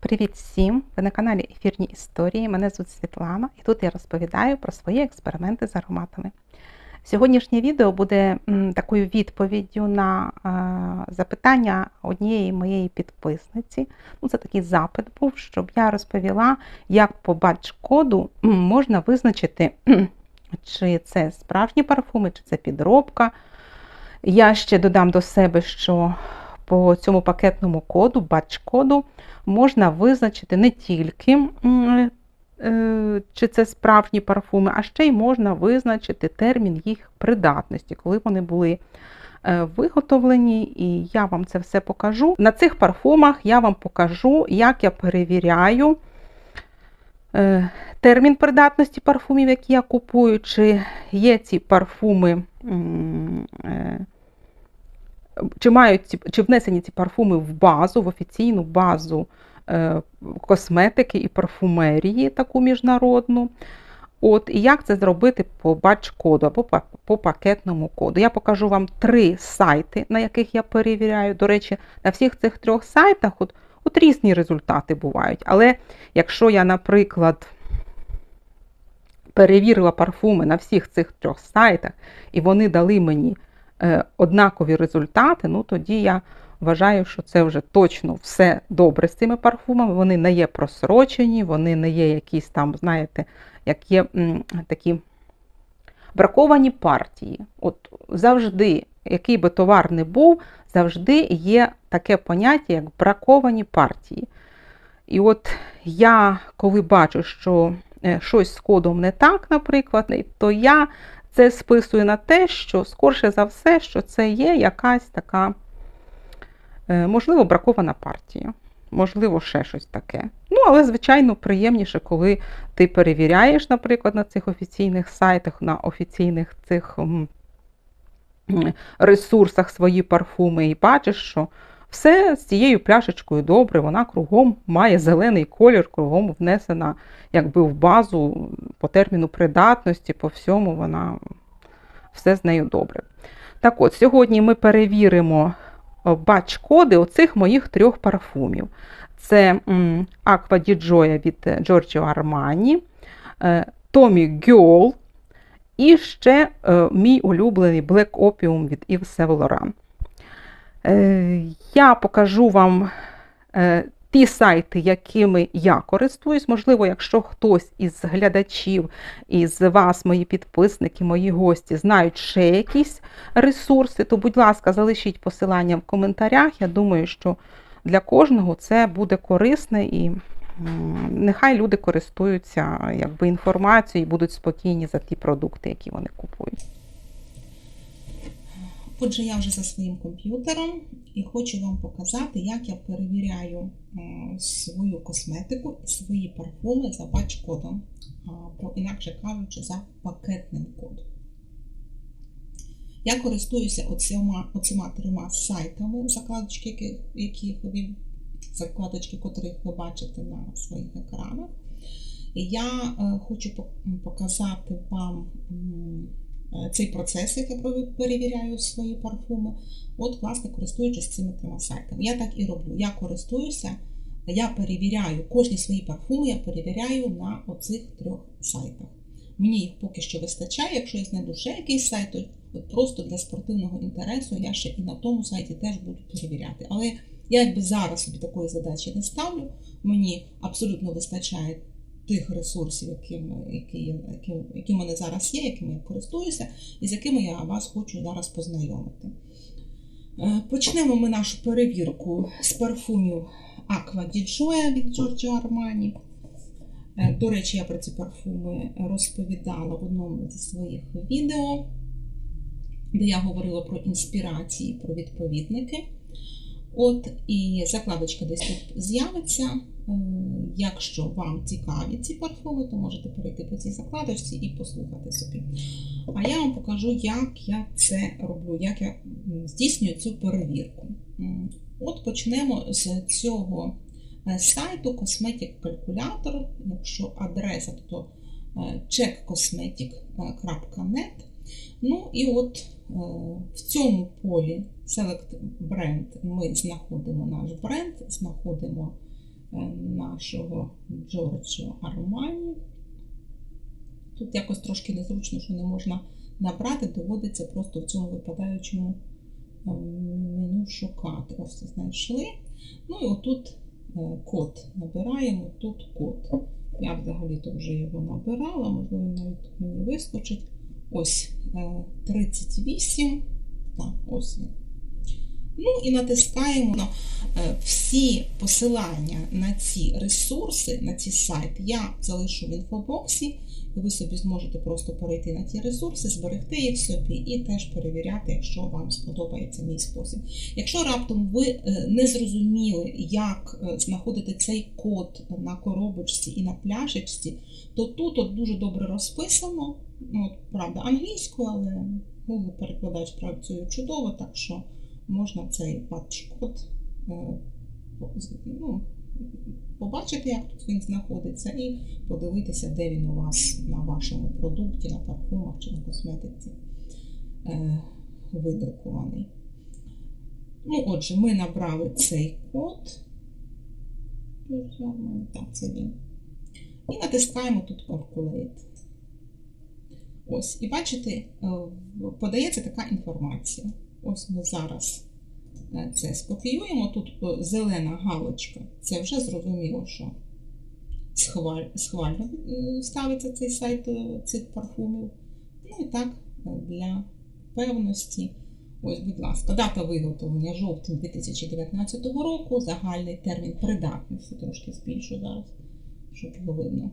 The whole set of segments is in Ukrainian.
Привіт всім! Ви на каналі Ефірні Історії. Мене звуть Світлана, і тут я розповідаю про свої експерименти з ароматами. Сьогоднішнє відео буде такою відповіддю на е, запитання однієї моєї підписниці. Ну, Це такий запит був, щоб я розповіла, як по бач-коду можна визначити, чи це справжні парфуми, чи це підробка. Я ще додам до себе, що по цьому пакетному коду, бач-коду, можна визначити не тільки, е, чи це справжні парфуми, а ще й можна визначити термін їх придатності, коли вони були е, виготовлені, і я вам це все покажу. На цих парфумах я вам покажу, як я перевіряю е, термін придатності парфумів, які я купую, чи є ці парфуми. Чи мають чи внесені ці парфуми в базу, в офіційну базу е, косметики і парфумерії, таку міжнародну. От, І як це зробити по бач-коду або по, по пакетному коду. Я покажу вам три сайти, на яких я перевіряю. До речі, на всіх цих трьох сайтах от, от різні результати бувають. Але якщо я, наприклад, перевірила парфуми на всіх цих трьох сайтах, і вони дали мені однакові результати, ну тоді я вважаю, що це вже точно все добре з цими парфумами. Вони не є просрочені, вони не є якісь там, знаєте, як є такі браковані партії. От завжди, який би товар не був, завжди є таке поняття, як браковані партії. І от я, коли бачу, що е, щось з кодом не так, наприклад, то я це списую на те, що скорше за все, що це є якась така, е, можливо, бракована партія. Можливо, ще щось таке. Ну, але, звичайно, приємніше, коли ти перевіряєш, наприклад, на цих офіційних сайтах, на офіційних цих ресурсах свої парфуми, і бачиш, що все з цією пляшечкою добре, вона кругом має зелений колір, кругом внесена якби в базу по терміну придатності, по всьому вона все з нею добре. Так от, сьогодні ми перевіримо бач-коди оцих моїх трьох парфумів. Це Aqua di Gioia від Armani, е, Tommy Girl і ще е, мій улюблений Black Opium від Yves Saint Laurent. Е, Я покажу вам е, ті сайти, якими я користуюсь. Можливо, якщо хтось із глядачів, із вас, мої підписники, мої гості, знають ще якісь ресурси, то, будь ласка, залишіть посилання в коментарях. Я думаю, що для кожного це буде корисне і нехай люди користуються якби, інформацією і будуть спокійні за ті продукти, які вони купують. Отже, я вже за своїм комп'ютером і хочу вам показати, як я перевіряю свою косметику і свої парфуми за бач-кодом, або, інакше кажучи, за пакетним кодом. Я користуюся оціма, оціма трьома сайтами, закладочки, які, яких ви, закладочки, котрих ви бачите на своїх екранах. І я е, хочу показати вам. М, цей процес, як я перевіряю свої парфуми, от, власне, користуючись цими трьома сайтами. Я так і роблю. Я користуюся, я перевіряю кожні свої парфуми, я перевіряю на оцих трьох сайтах. Мені їх поки що вистачає, якщо я знайду ще якийсь сайт, то от просто для спортивного інтересу я ще і на тому сайті теж буду перевіряти. Але я якби зараз собі такої задачі не ставлю. Мені абсолютно вистачає тих ресурсів, якими, які, які, які в мене зараз є, якими я користуюся, і з якими я вас хочу зараз познайомити. Е, Почнемо ми нашу перевірку з парфумів Aqua di Gioia від Giorgio Armani. Е, До речі, я про ці парфуми розповідала в одному зі своїх відео, де я говорила про інспірації, про відповідники. От і закладочка десь тут з'явиться. Якщо вам цікаві ці парфуми, то можете перейти по цій закладочці і послухати собі. А я вам покажу, як я це роблю, як я здійснюю цю перевірку. От почнемо з цього сайту Cosmetic Calculator. Якщо адреса, то checkcosmetic.net. Ну і от в цьому полі Select Brand ми знаходимо наш бренд, знаходимо е, нашого Джорджо Армані. Тут якось трошки незручно, що не можна набрати, доводиться просто в цьому випадаючому е, меню шукати. Ось знайшли. Ну і отут е, код набираємо, тут код. Я взагалі-то вже його набирала, можливо, навіть мені вискочить. Ось е, 38. Так, ось він. Ну і натискаємо на е, всі посилання на ці ресурси, на ці сайти. Я залишу в інфобоксі, і ви собі зможете просто перейти на ті ресурси, зберегти їх собі і теж перевіряти, якщо вам сподобається мій спосіб. Якщо раптом ви е, не зрозуміли, як е, знаходити цей код на коробочці і на пляшечці, то тут от дуже добре розписано. Ну, от, правда, англійською, але Google перекладач працює чудово, так що можна цей патч-код е, ну, побачити, як тут він знаходиться, і подивитися, де він у вас на вашому продукті, на парфумах чи на косметиці е, видрукований. Ну, отже, ми набрали цей код. Так, це він. І натискаємо тут Calculate. Ось, і бачите, е, подається така інформація. Ось ми зараз е, це скопіюємо. Тут е, зелена галочка. Це вже зрозуміло, що схваль, схвально е, ставиться цей сайт цих парфумів. Ну і так, для певності. Ось, будь ласка, дата виготовлення жовтень 2019 року, загальний термін придатності, трошки збільшу зараз, щоб було видно.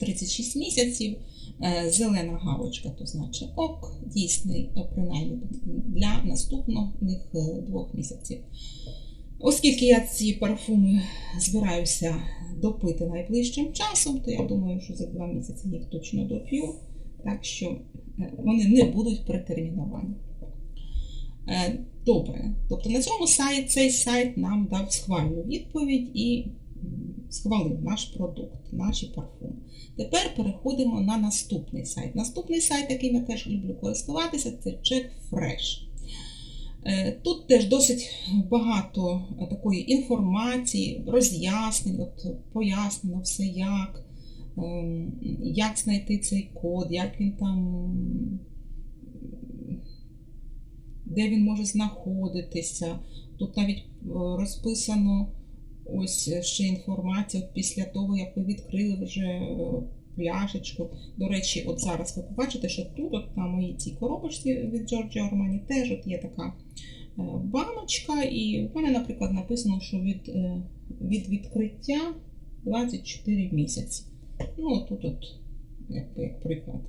36 місяців, Е, зелена галочка, то значить ок, дійсний, е, принаймні для наступних е, двох місяців. Оскільки я ці парфуми збираюся допити найближчим часом, то я думаю, що за два місяці їх точно доп'ю, так що вони не будуть претерміновані. Е, Добре, тобто на цьому сайт, цей сайт нам дав схвальну відповідь і схвалив наш продукт, наші парфуми. Тепер переходимо на наступний сайт. Наступний сайт, яким я теж люблю користуватися, це Check Fresh. Е, Тут теж досить багато такої інформації, роз'яснень, от пояснено все як, ем, як знайти цей код, як він там, де він може знаходитися. Тут навіть е, розписано ось ще інформація от після того, як ви відкрили вже е, пляшечку. До речі, от зараз ви побачите, що тут, от на моїй цій коробочці від Giorgio Armani, теж от є така е, баночка, і в мене, наприклад, написано, що від, е, від відкриття 24 місяці. Ну, тут, от, як, як приклад.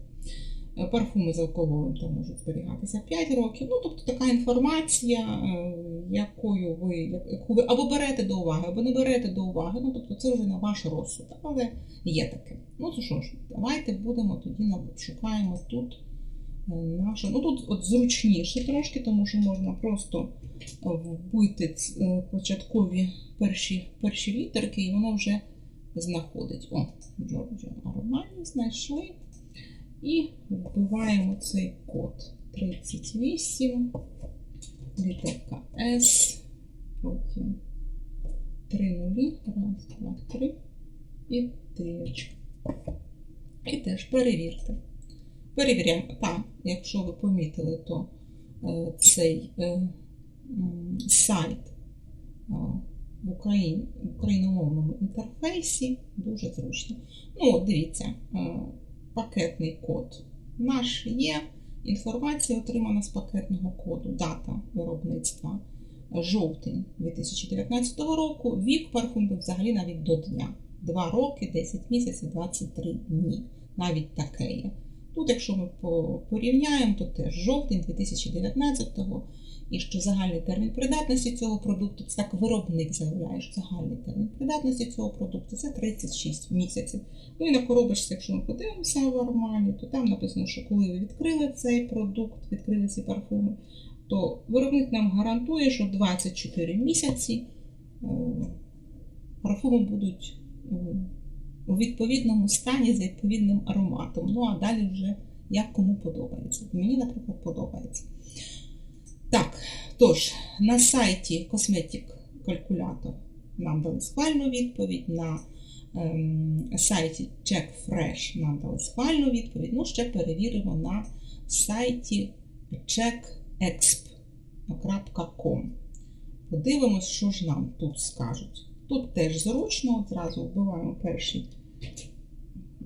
Е, Парфуми з алкоголем там можуть зберігатися 5 років. Ну, тобто така інформація, е, якою ви, яку ви або берете до уваги, або не берете до уваги. Ну, тобто це вже на ваш розсуд, але є таке. Ну, то що ж, давайте будемо тоді шукаємо тут е, нашу. Ну тут от зручніше трошки, тому що можна просто вбити початкові перші, перші літерки, і воно вже знаходить. О, Джорджо Армані знайшли. І вбиваємо цей код 38, літерка S, потім 3 нулі, раз, два, три і трієчка. І теж перевірте. Перевіряємо. Так, якщо ви помітили, то е, цей е, сайт е, в Україні, в україномовному інтерфейсі дуже зручно. Ну, от дивіться, е, пакетний код наш є. Інформація отримана з пакетного коду, дата виробництва жовтень 2019 року. Вік парфуму взагалі навіть до дня. 2 роки, 10 місяців, 23 дні. Навіть таке є. Тут, якщо ми порівняємо, то теж жовтень 2019-го, і що загальний термін придатності цього продукту, це так виробник заявляє, що загальний термін придатності цього продукту це 36 місяців. Ну і на коробочці, якщо ми подивимося в Армані, то там написано, що коли ви відкрили цей продукт, відкрили ці парфуми, то виробник нам гарантує, що 24 місяці е, парфуми будуть у відповідному стані з відповідним ароматом. Ну а далі вже як кому подобається. Мені, наприклад, подобається. Так, тож, на сайті Cosmetic Calculator нам дали схвальну відповідь. На ем, сайті CheckFresh нам дали схвальну відповідь. Ну, ще перевіримо на сайті checkexp.com. Подивимось, що ж нам тут скажуть. Тут теж зручно, одразу вбиваємо перші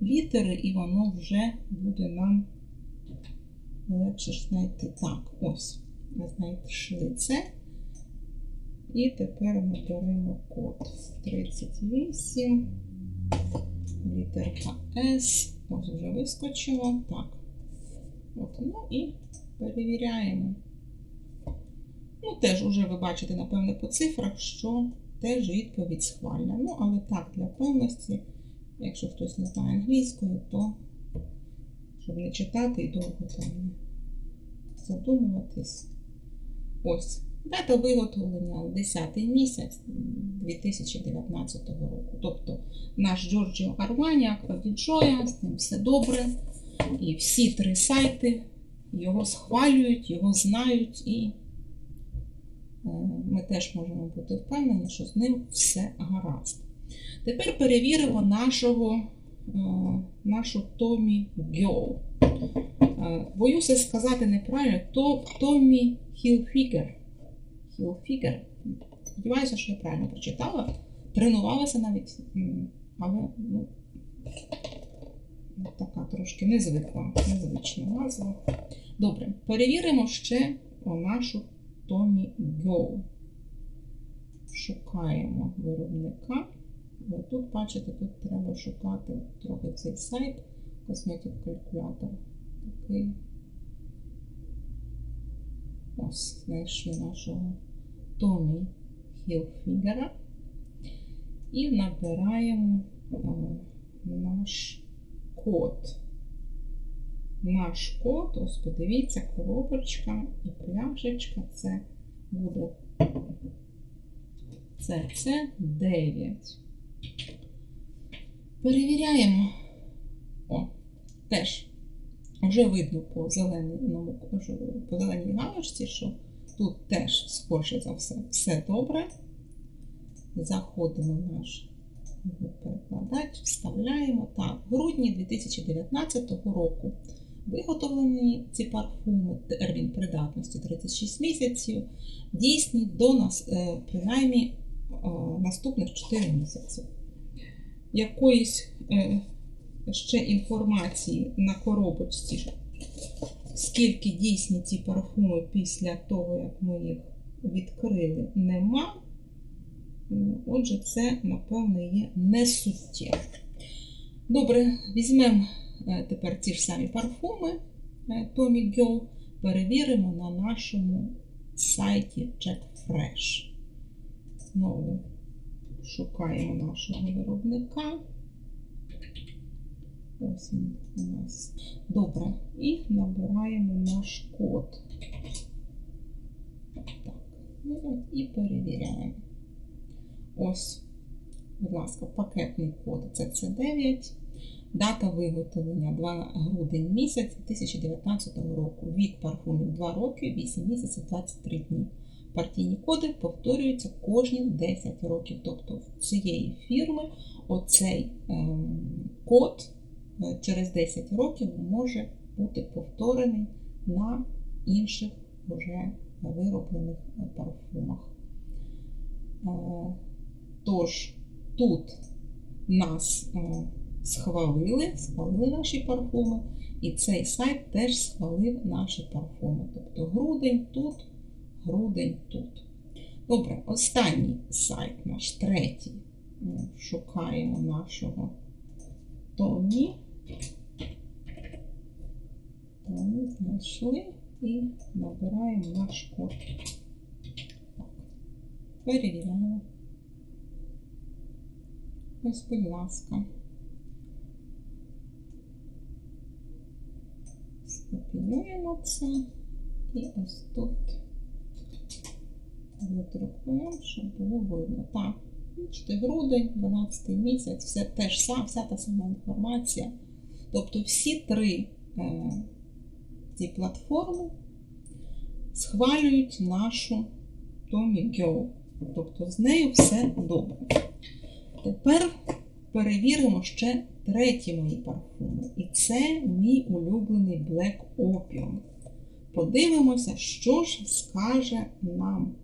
літери, і воно вже буде нам легше знайти. Так, ось, ми знайшли це. І тепер ми беремо код 38, літерка S. Ось вже вискочило. Так. От, ну і перевіряємо. Ну, теж уже ви бачите, напевне, по цифрах, що теж відповідь схвальна. Ну, але так, для певності, якщо хтось не знає англійської, то щоб не читати і довго там задумуватись. Ось. Дата виготовлення 10 місяць 2019 року. Тобто наш Джорджіо Армані, Аквадіджоя, з ним все добре. І всі три сайти його схвалюють, його знають, і е, ми теж можемо бути впевнені, що з ним все гаразд. Тепер перевіримо нашого, е, нашу Томі Гьоу. Е, Боюся сказати неправильно, то Томі Хілфігер. Хілфігер. Сподіваюся, що я правильно прочитала. Тренувалася навіть, але ну, така трошки незвикла, незвична назва. Добре, перевіримо ще нашу Томі Гьоу. Шукаємо виробника. Ви тут бачите, тут треба шукати трохи цей сайт Cosmetic Calculator. Такий. Ось, знайшли нашого Томі Хілфігера. І набираємо е, наш код. Наш код, ось подивіться, коробочка і пляшечка. Це буде це 9. Перевіряємо. О, теж вже видно по зеленому по зеленій галочці, що тут теж, скорше за все, все добре. Заходимо в наш перекладач, вставляємо. Так, в грудні 2019 року виготовлені ці парфуми, термін придатності 36 місяців, дійсні до нас, е, принаймні наступних 4 місяці. Якоїсь е, ще інформації на коробочці, скільки дійсні ці парфуми після того, як ми їх відкрили, нема. Отже, це, напевне, є несуттєво. Добре, візьмемо тепер ті ж самі парфуми Tommy Girl, перевіримо на нашому сайті CheckFresh. Знову шукаємо нашого виробника. Ось він у нас. Добре. І набираємо наш код. Так. Ну, і перевіряємо. Ось, будь ласка, пакетний код CC9. Дата виготовлення 2 грудень місяць 2019 року. Вік парфумів 2 роки, 8 місяців 23 дні. Партійні коди повторюються кожні 10 років. Тобто в цієї фірми оцей ем, код через 10 років може бути повторений на інших вже вироблених парфумах. Тож, тут нас схвалили, схвалили наші парфуми, і цей сайт теж схвалив наші парфуми. Тобто грудень тут, грудень тут. Добре, останній сайт, наш третій. Ми шукаємо нашого Томі. Томі знайшли і набираємо наш код. Перевіряємо. Ось, будь ласка. Скопіюємо це і ось тут видрукуємо, щоб було видно. Так, бачите, грудень, 12 місяць, все теж сам, вся та сама інформація. Тобто всі три е, ці платформи схвалюють нашу Tommy Go. Тобто з нею все добре. Тепер перевіримо ще треті мої парфуми. І це мій улюблений Black Opium. Подивимося, що ж скаже нам,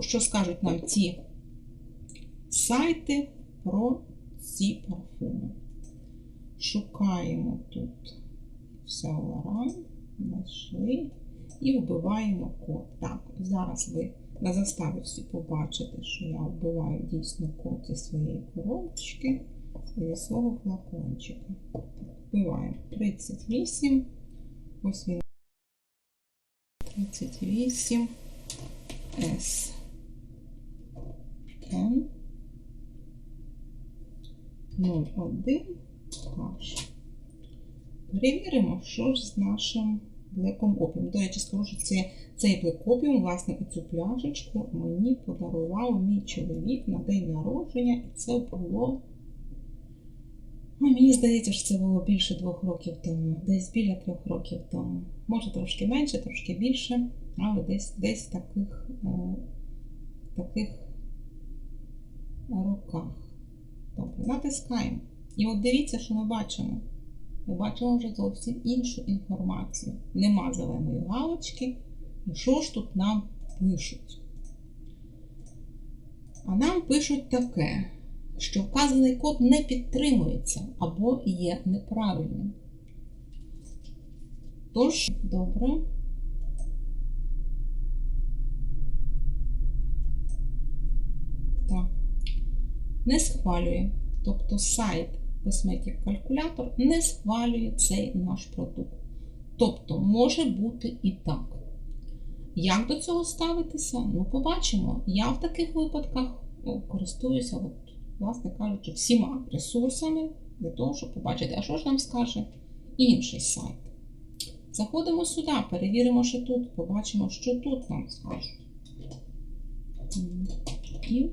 що скажуть нам ці сайти про ці парфуми. Шукаємо тут все Лоран, знайшли і вбиваємо код. Так, зараз ви на заставі всі побачите, що я вбиваю дійсно код зі своєї коробочки, зі свого флакончика. Вбиваємо 38. Ось він. 38 S. N. 01 H. Перевіримо, що ж з нашим блеком опіум. До речі, скажу, що це, цей блек опіум, власне, цю пляшечку мені подарував мій чоловік на день народження, і це було. Ну, мені здається, що це було більше двох років тому, десь біля трьох років тому. Може трошки менше, трошки більше, але десь десь в таких, е, таких роках. Добре, натискаємо. І от дивіться, що ми бачимо. Ми бачимо вже зовсім іншу інформацію. Нема зеленої галочки. І що ж тут нам пишуть? А нам пишуть таке, що вказаний код не підтримується або є неправильним. Тож, добре. Так. Не схвалює. Тобто сайт Cosmetic Calculator не схвалює цей наш продукт. Тобто може бути і так. Як до цього ставитися? Ну, побачимо. Я в таких випадках користуюся, от, власне кажучи, всіма ресурсами для того, щоб побачити, а що ж нам скаже інший сайт. Заходимо сюди, перевіримо, що тут, побачимо, що тут нам скажуть. М, І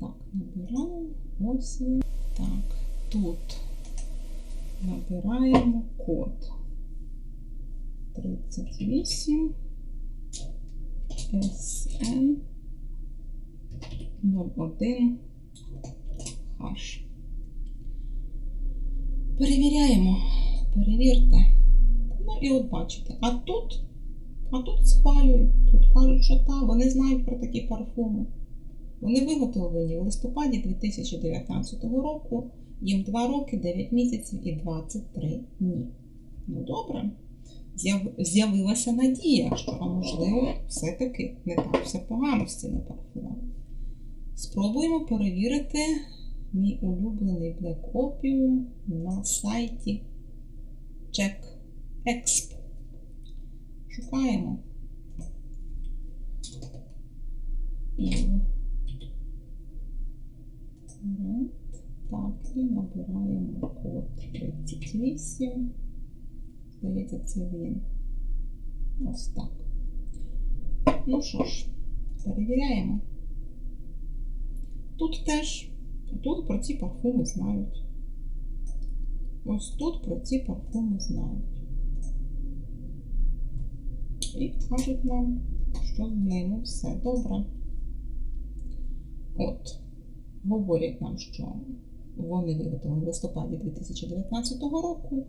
так, набираємо ось. Так, тут набираємо код 38 SN 01 H. Перевіряємо. Перевірте. Ну і от бачите. А тут, а тут схвалюють. Тут кажуть, що та, вони знають про такі парфуми. Вони виготовлені в листопаді 2019 року. Їм 2 роки, 9 місяців і 23 дні. Ну добре. З'явилася надія, що, а можливо, все-таки не так все погано з цими парфумами. Спробуємо перевірити мій улюблений Black Opium на сайті CheckExp. Шукаємо. І Так, і набираємо код 38. Здається, це він. Ось так. Ну що ж, перевіряємо. Тут теж, тут про ці парфуми знають. Ось тут про ці парфуми знають. І кажуть нам, що з ними все добре. От, говорять нам, що вони виготовлені в листопаді 2019 року.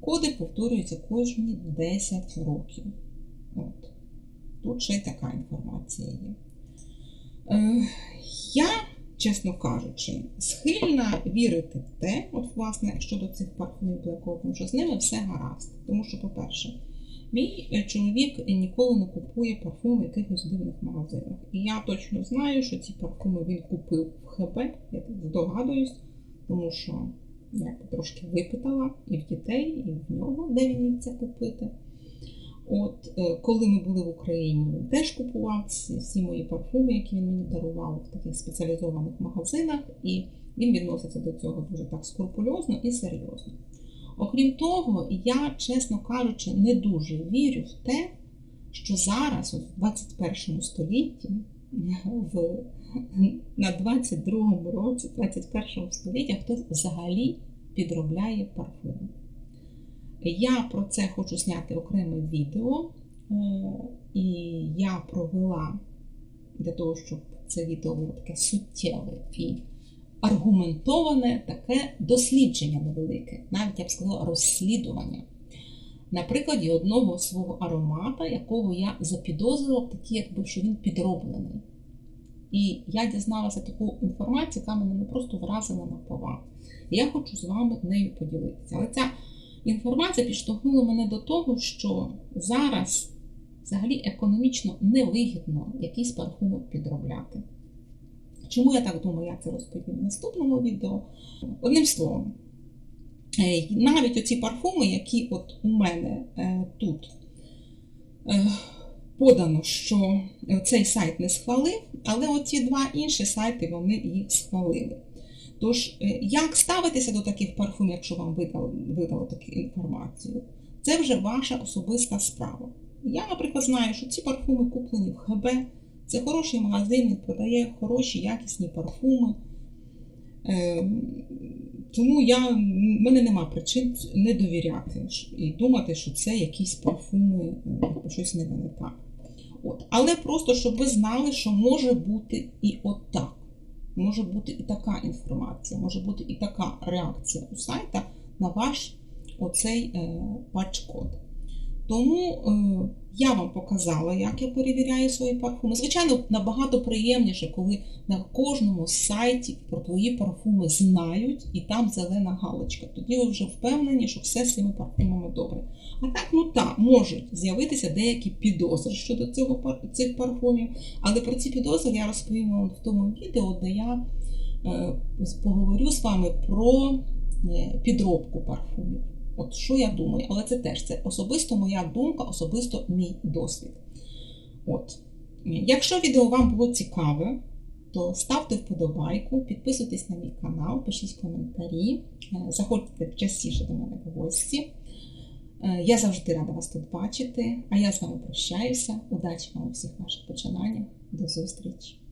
Коди повторюються кожні 10 років. От. Тут ще й така інформація є. Е, я, чесно кажучи, схильна вірити в те, от, власне, щодо цих парфумів Black Opium, що з ними все гаразд. Тому що, по-перше, мій е, чоловік ніколи не купує парфуми в якихось дивних магазинах. І я точно знаю, що ці парфуми він купив в ХБ, я так здогадуюсь, тому що я трошки випитала і в дітей, і в нього, де він міг це купити. От, е, коли ми були в Україні, він теж купував всі, мої парфуми, які він мені дарував в таких спеціалізованих магазинах, і він відноситься до цього дуже так скрупульозно і серйозно. Окрім того, я, чесно кажучи, не дуже вірю в те, що зараз, в 21 столітті, в, на 22 році, 21 століття, хтось взагалі підробляє парфуми. Я про це хочу зняти окреме відео, і я провела для того, щоб це відео було таке суттєве і аргументоване, таке дослідження невелике, навіть я б сказала розслідування. На прикладі одного свого аромата, якого я запідозрила, такі, якби що він підроблений. І я дізналася таку інформацію, яка мене не просто вразила на повагу. І я хочу з вами нею поділитися. Але ця інформація підштовхнула мене до того, що зараз взагалі економічно невигідно якісь парфуми підробляти. Чому я так думаю, я це розповім в наступному відео. Одним словом, навіть оці парфуми, які от у мене е, тут е, подано, що цей сайт не схвалив, але оці два інші сайти вони їх схвалили. Тож, е, як ставитися до таких парфумів, якщо вам видали, видали таку інформацію? Це вже ваша особиста справа. Я, наприклад, знаю, що ці парфуми куплені в ХБ. Це хороший магазин, він продає хороші, якісні парфуми. Е, Тому я, в мене нема причин не довіряти і думати, що це якісь парфуми, е, щось не не так. От. Але просто, щоб ви знали, що може бути і отак. Може бути і така інформація, може бути і така реакція у сайта на ваш оцей е, патч-код. Тому е, я вам показала, як я перевіряю свої парфуми. Звичайно, набагато приємніше, коли на кожному сайті про твої парфуми знають, і там зелена галочка. Тоді ви вже впевнені, що все з цими парфумами добре. А так, ну так, можуть з'явитися деякі підозри щодо цього, цих парфумів. Але про ці підозри я розповім вам в тому відео, де я е, поговорю з вами про е, підробку парфумів. От що я думаю, але це теж це особисто моя думка, особисто мій досвід. От. Якщо відео вам було цікаве, то ставте вподобайку, підписуйтесь на мій канал, пишіть коментарі, заходьте частіше до мене в гості. Я завжди рада вас тут бачити, а я з вами прощаюся. Удачі вам у всіх ваших починаннях. До зустрічі!